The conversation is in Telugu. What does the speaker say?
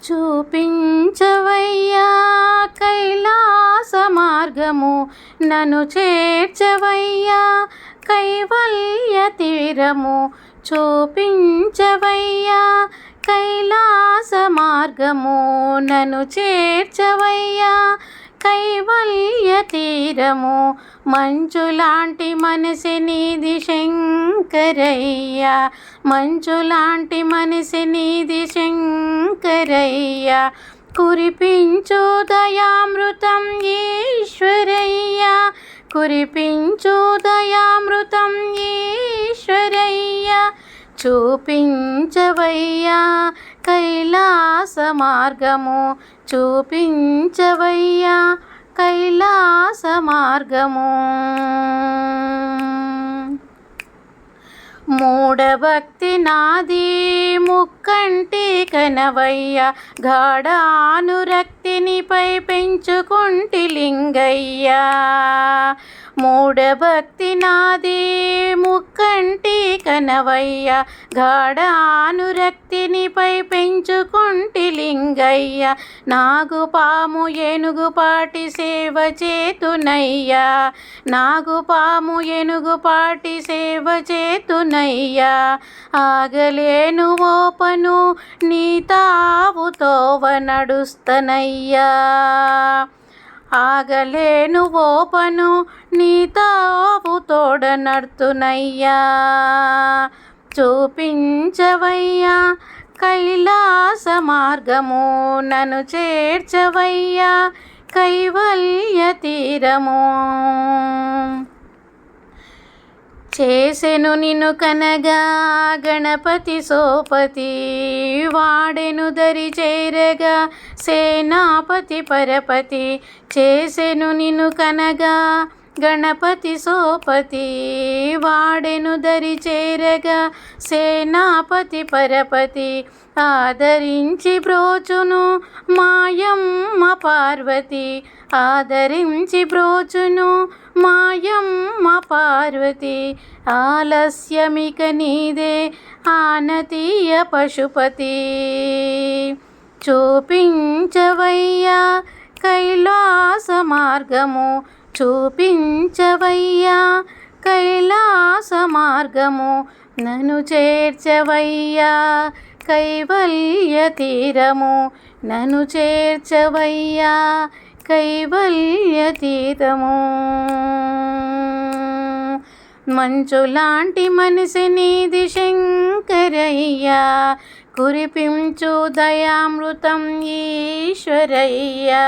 చూపించవయ్యా కైలాస మార్గము. నన్ను చేర్చవయ్యా కైవల్య తీరము. చూపించవయ్యా కైలాస మార్గము. నన్ను చేర్చవయ్యా కైవల్య తీరము మంచులాంటి మనసి నీది శంకరయ్య. మంచులాంటి మనసి నీది శంకరయ్య. కురిపించోదయామృతం ఈశ్వరయ్య. కురిపించు ఈశ్వరయ్య. చూపించవయ్యా కైలాస మార్గము చూపించవయ్యా కైలాస మార్గము. మూఢభక్తి నాది ముక్కంటి కనవయ్య గాఢానురక్తినిపై పెంచుకుంటి లింగయ్య. మూఢభక్తి నాది ముక్కంటి కనవయ్య గాఢానురక్తినిపై పెంచుకుంటి లింగయ్య. నాగు పాము ఏనుగుపాటి సేవ చేతునయ్యా. నాగు పాము ఏనుగుపాటి సేవ చేతునయ్యా. ఆగలేను ఓపను నీ తావుతోవ నడుస్తనయ్యా ఆగలేను ఓపను నీతో తోడనడుతునయ్యా చూపించవయ్యా కైలాస మార్గము నన్ను చేర్చవయ్యా కైవల్య తీరము. చేసెను నిన్ను కనగా గణపతి సోపతి వాడెను దరి చేరగా సేనాపతి పరపతి చేసెను నిన్ను కనగా గణపతి సోపతి వాడెను దరి చేరగా సేనాపతి పరపతి ఆదరించి బ్రోచును మాయమ్మ పార్వతి. ఆదరించి బ్రోచును మాయమ్మ పార్వతి. ఆలస్యమిక నీదే ఆనతీయ పశుపతి. చూపించవయ్యా కైలాస మార్గము చూపించవయ్యా కైలాస మార్గము నన్ను చేర్చవయ్యా కైవల్య తీరము నన్ను చేర్చవయ్యా కైవల్య తీరము. మంచులాంటి మనసి నీది శంకరయ్యా కురిపించు దయామృతం ఈశ్వరయ్యా.